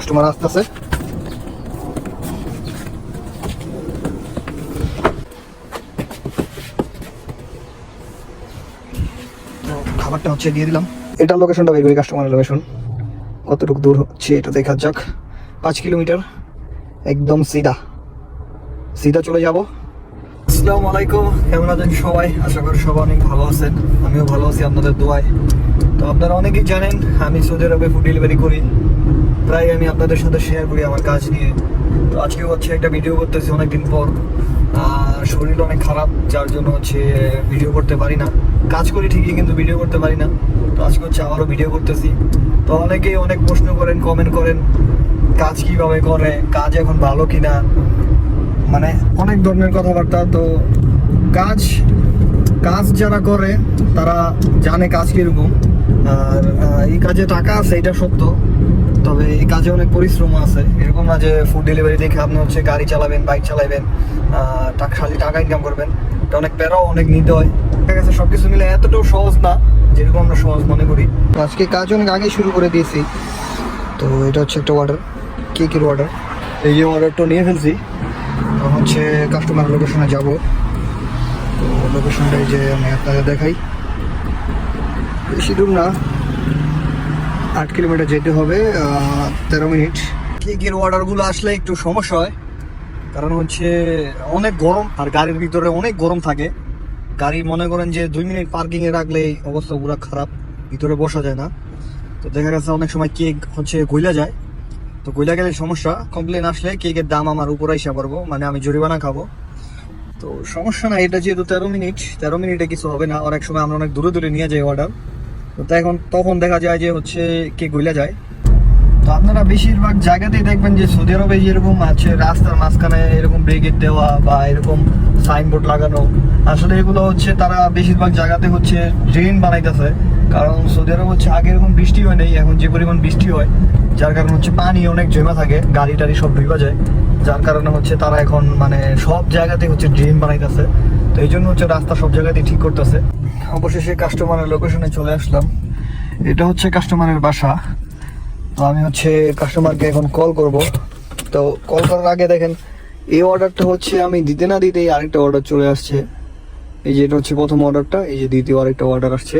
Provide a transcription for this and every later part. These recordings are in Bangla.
কাস্টমার আসতেছে। খাবারটা হচ্ছে দিয়ে দিলাম। এটা লোকেশনটা বের করি কাস্টমারের লোকেশন কতটুকু দূর হচ্ছে এটা দেখা যাক। পাঁচ কিলোমিটার, একদম সিধা। সিধা চলে যাব। আসসালামু আলাইকুম, কেমন আছেন সবাই? আশা করি সবাই অনেক ভালো আছেন। আমিও ভালো আছি আপনাদের দোয়ায়। তো আপনারা অনেকেই জানেন, আমি সৌদি আরবে ফুড ডেলিভারি করি। প্রায় আমি আপনাদের সাথে শেয়ার করি আমার কাজ নিয়ে। তো আজকে হচ্ছে একটা ভিডিও করতেছি অনেকদিন পর। শরীর অনেক খারাপ, যার জন্য হচ্ছে ভিডিও করতে পারি না। কাজ করি ঠিকই, কিন্তু ভিডিও করতে পারি না। তো আজকে হচ্ছে আবারও ভিডিও করতেছি। তো অনেকেই অনেক প্রশ্ন করেন কমেন্ট করেন, কাজ কীভাবে করে, কাজ এখন ভালো কিনা? মানে অনেক ধরনের কথাবার্তা। তো কাজ কাজ যারা করে, তারা জানে কাজ কীরকম। আর এই কাজে টাকা আছে, এটা সত্য। তবে এই কাজে অনেক পরিশ্রম আছে। এরকম না যে ফুড ডেলিভারি দেখে আপনি হচ্ছে গাড়ি চালাবেন বাইক চালাবেন টাকা খালি টাকা ইনকাম করবেন। এটা অনেক প্যারাও অনেক নিতে হয়। দেখা গেছে সব কিছু মিলে এতটাও সহজ না, যেরকম আমরা সহজ মনে করি। আজকে কাজ অনেক আগে শুরু করে দিয়েছি। তো এটা হচ্ছে একটা অর্ডার কেকের অর্ডার এই যে অর্ডারটা নিয়ে ফেলছি। হচ্ছে কাস্টমার লোকেশনে যাব। তো লোকেশনটা এই যে আমি আপনাদের দেখাই। বেশি দূর না। আট কিলোমিটার যেতে হবে তেরো মিনিট। কেকের অর্ডারগুলো আসলে একটু সমস্যা হয়, কারণ হচ্ছে অনেক গরম আর গাড়ির ভিতরে অনেক গরম থাকে। গাড়ি মনে করেন যে দুই মিনিট পার্কিং এ রাখলে অবস্থা পুরো খারাপ, ভিতরে বসা যায় না। তো দেখা গেছে অনেক সময় কেক হচ্ছে গইলা যায়। তো গইলা গেলে সমস্যা কমপ্লেন আসলে কেকের দাম আমার উপরে এসে পড়ব মানে আমি জরিমানা খাব। তো সমস্যা না এটা যেহেতু তেরো মিনিট, তেরো মিনিটে কিছু হবে না অনেক সময় আমরা অনেক দূরে দূরে নিয়ে যাই অর্ডার তো এখন তখন দেখা যায় যে হচ্ছে কে গইলা যায়। তো আপনারা বেশিরভাগ জায়গাতেই দেখবেন যে সৌদি আরবে যেরকম আছে, রাস্তার মাঝখানে এরকম ব্রেকেট দেওয়া বা এরকম সাইনবোর্ড লাগানো, আসলে এগুলো হচ্ছে তারা বেশিরভাগ জায়গাতে হচ্ছে ড্রেন বানাইতেছে। কারণ সৌদি আরব হচ্ছে আগে এরকম বৃষ্টি হয় নাই, এখন যে পরিমাণ বৃষ্টি হয়, যার কারণে হচ্ছে পানি অনেক জমা থাকে, গাড়ি টাড়ি সব ডুবা যায়। যার কারণে হচ্ছে তারা এখন মানে সব জায়গাতে হচ্ছে ড্রেন বানাইতেছে। তো এই জন্য হচ্ছে রাস্তা সব জায়গাতেই ঠিক করতেছে। অবশেষে কাস্টমারের লোকেশনে চলে আসলাম। এটা হচ্ছে কাস্টমারের বাসা। তো আমি হচ্ছে কাস্টমারকে এখন কল করব। তো কল করার আগে দেখেন, এই অর্ডারটা হচ্ছে আমি দিতে না দিতেই আরেকটা অর্ডার চলে আসছে। এই যে এটা হচ্ছে প্রথম অর্ডারটা এই যে দ্বিতীয় আরেকটা অর্ডার আসছে।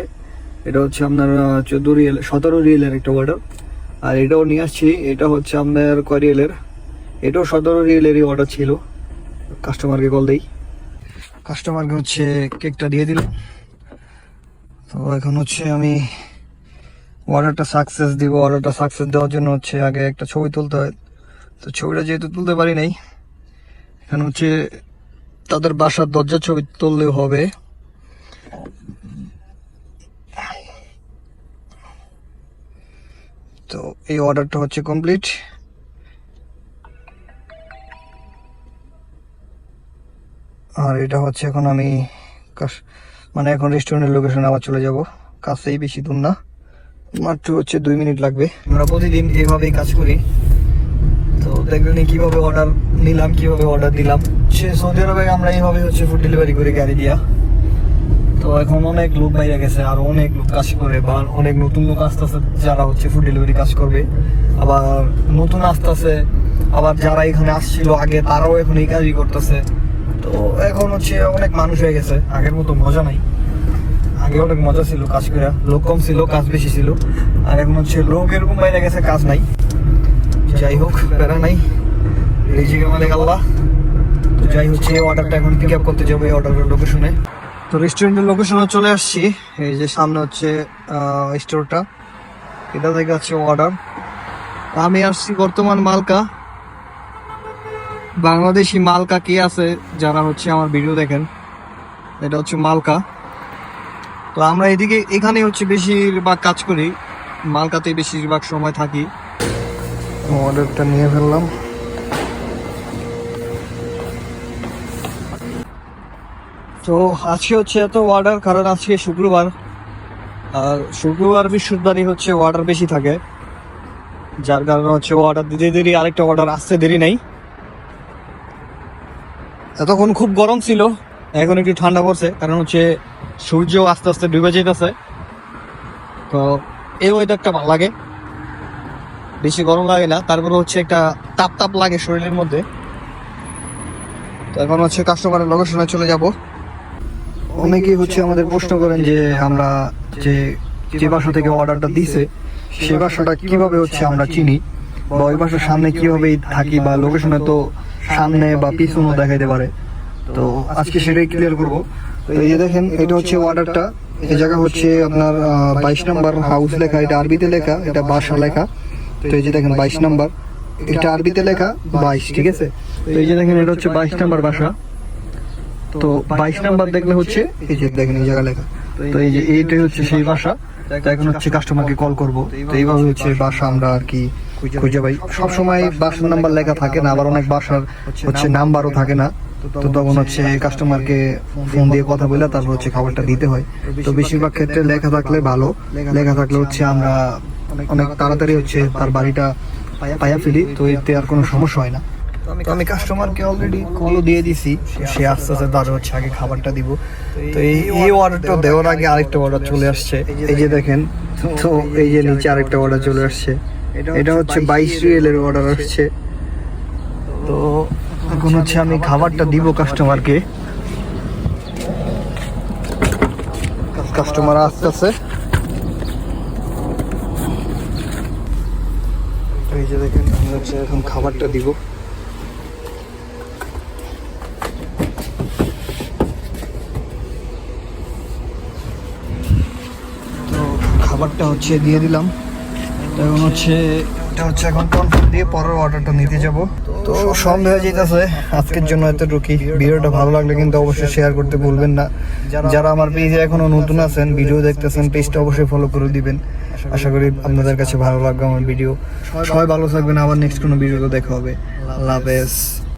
এটা হচ্ছে আপনার চোদ্দ রিয়েল, সতেরো রিয়েলের একটা অর্ডার আর এটাও নিয়ে আসছি, এটা হচ্ছে আপনার কয় রিয়েলের? এটাও সতেরো রিয়েলেরই অর্ডার ছিল। কাস্টমারকে কল দেই। কাস্টমারকে হচ্ছে কেকটা দিয়ে দিল। তো এখন হচ্ছে আমি অর্ডারটা সাকসেস দিব। অর্ডারটা সাকসেস দেওয়ার জন্য হচ্ছে আগে একটা ছবি তুলতে হয়। তো ছবিটা যেহেতু তুলতে পারি নাই, এখন হচ্ছে তাদের বাসার দরজার ছবি তুললেও হবে। তো এই অর্ডারটা হচ্ছে কমপ্লিট আর এটা হচ্ছে এখন আমি মানে এখন রেস্টুরেন্টের লোকেশনে আবার চলে যাব। কাছেই বেশি দূর না। মাত্র হচ্ছে দুই মিনিট লাগবে। আমরা প্রতিদিন এভাবেই কাজ করি। তো দেখবেন কীভাবে অর্ডার নিলাম, কীভাবে অর্ডার দিলাম। সে সৌদি আরবে আমরা এইভাবে হচ্ছে ফুড ডেলিভারি করি গাড়ি দিয়া। তো এখন অনেক লোক বাইরে গেছে, আর অনেক লোক কাজ করে, বা অনেক নতুন লোক আসতেছে যারা হচ্ছে ফুড ডেলিভারি কাজ করবে। আবার নতুন আস্তে আসতেছে, আবার যারা এখানে আসছিল আগে, তারাও এখন এই কাজই করতেছে। তো এখন হচ্ছে অনেক মানুষ হয়ে গেছে। আগের মতো মজা নাই। আগে অনেক মজা ছিল কাজ করে লোক কম ছিল, কাজ বেশি ছিল। আর এখন হচ্ছে লোক এরকম বাইরে গেছে, কাজ নাই। যাই হোক, প্যারা নাই। রিজিকে মালিক আল্লাহ। তো যাই হচ্ছে এই অর্ডারটা এখন পিক আপ করতে যাব এই অর্ডারের লোকেশনে তো রেস্টুরেন্টের লোকেশনে চলে আসছি। এই যে সামনে হচ্ছে স্টোরটা এটা থেকে হচ্ছে অর্ডার আমি আসছি বর্তমান মালকা। বাংলাদেশি মালকা কি আছে যারা হচ্ছে আমার ভিডিও দেখেন? এটা হচ্ছে মালকা। তো আমরা এদিকে এখানে হচ্ছে বেশিরভাগ কাজ করি। মালকাতে বেশিরভাগ সময় থাকি। অর্ডারটা নিয়ে ফেললাম। তো আজকে হচ্ছে এত অর্ডার কারণ আজকে শুক্রবার। আর শুক্রবার বৃহস্পতিবারই হচ্ছে অর্ডার বেশি থাকে। যার কারণে হচ্ছে অর্ডার দিতে দেরি আরেকটা অর্ডার আসতে দেরি নাই। এতক্ষণ খুব গরম ছিল, এখন একটু ঠান্ডা পড়ছে, কারণ হচ্ছে সূর্য আস্তে আস্তে ডুবে যেতেছে তো এই ওয়েদারটা ভালো লাগে। বেশি গরম লাগে না, তারপরে হচ্ছে একটা তাপ তাপ লাগে শরীরের মধ্যে। তো এখন হচ্ছে কাস্টমারের লোকেশনে চলে যাব। অনেকেই হচ্ছে আমাদের প্রশ্ন করেন যে আমরা যে যে বাসা থেকে অর্ডারটা দিছে, সে বাসাটা কীভাবে হচ্ছে আমরা চিনি? বা ওই বাসার সামনে কীভাবে থাকি বা লোকেশনে তো সামনে বা পিছনও দেখাইতে পারে। তো আজকে সেটাই ক্লিয়ার করব। তো এই যে দেখেন, এটা হচ্ছে অর্ডারটা এই জায়গা হচ্ছে আপনার বাইশ নাম্বার হাউস লেখা। এটা আরবিতে লেখা, এটা বাসা লেখা। তো এই যে দেখেন, বাইশ নাম্বার। এটা আরবিতে লেখা, বাইশ, ঠিক আছে? তো এই যে দেখেন, এটা হচ্ছে বাইশ নাম্বার বাসা। তো বাইশ নাম্বার দেখলে হচ্ছে, এই যে দেখেন, এই জায়গা লেখা। তো এই যে এইটাই হচ্ছে সেই বাসা। এখন হচ্ছে কাস্টমারকে কল করব। তো এইভাবে হচ্ছে বাসা আমরা আর কি খুঁজে পাই। সবসময় বাসার নাম্বার লেখা থাকে না আবার অনেক বাসার হচ্ছে নাম্বারও থাকে না। তো তখন হচ্ছে কাস্টমারকে ফোন দিয়ে কথা বলে তারপর হচ্ছে খাবারটা দিতে হয়। তো বেশিরভাগ ক্ষেত্রে লেখা থাকলে ভালো। লেখা থাকলে হচ্ছে আমরা অনেক তাড়াতাড়ি হচ্ছে তার বাড়িটা পায়া ফেলি। তো এতে আর কোনো সমস্যা হয় না। তো আমি কাস্টমারকে অলরেডি কলও দিয়ে দিছি। সে আস্তে আস্তে তার হচ্ছে আগে খাবারটা দিব। তো এই এই অর্ডারটা দেওয়ার আগে আরেকটা অর্ডার চলে আসছে। এই যে দেখেন তো এই যে নিচে আরেকটা অর্ডার চলে আসছে। এটা হচ্ছে বাইশ রিয়েলের অর্ডার আসছে। তো এখন হচ্ছে আমি খাবারটা দিব কাস্টমারকে কাস্টমার আসতেছে। এই যে দেখেন আমি হচ্ছে এখন খাবারটা দিব। তো খাবারটা হচ্ছে দিয়ে দিলাম। এখন হচ্ছে এটা হচ্ছে এখন কনফার্ম দিয়ে পরের অর্ডারটা নিতে যাব। তো সন্দেহ যেতেছে আজকের জন্য এতটুকুই ভিডিওটা ভালো লাগলে কিন্তু অবশ্যই শেয়ার করতে ভুলবেন না। যারা আমার পেজে এখনও নতুন আছেন ভিডিও দেখতেছেন পেজটা অবশ্যই ফলো করে দিবেন। আশা করি আপনাদের কাছে ভালো লাগবে আমার ভিডিও সবাই ভালো থাকবেন, আবার নেক্সট কোনো ভিডিওতে দেখা হবে। আল্লাহ হাফেজ।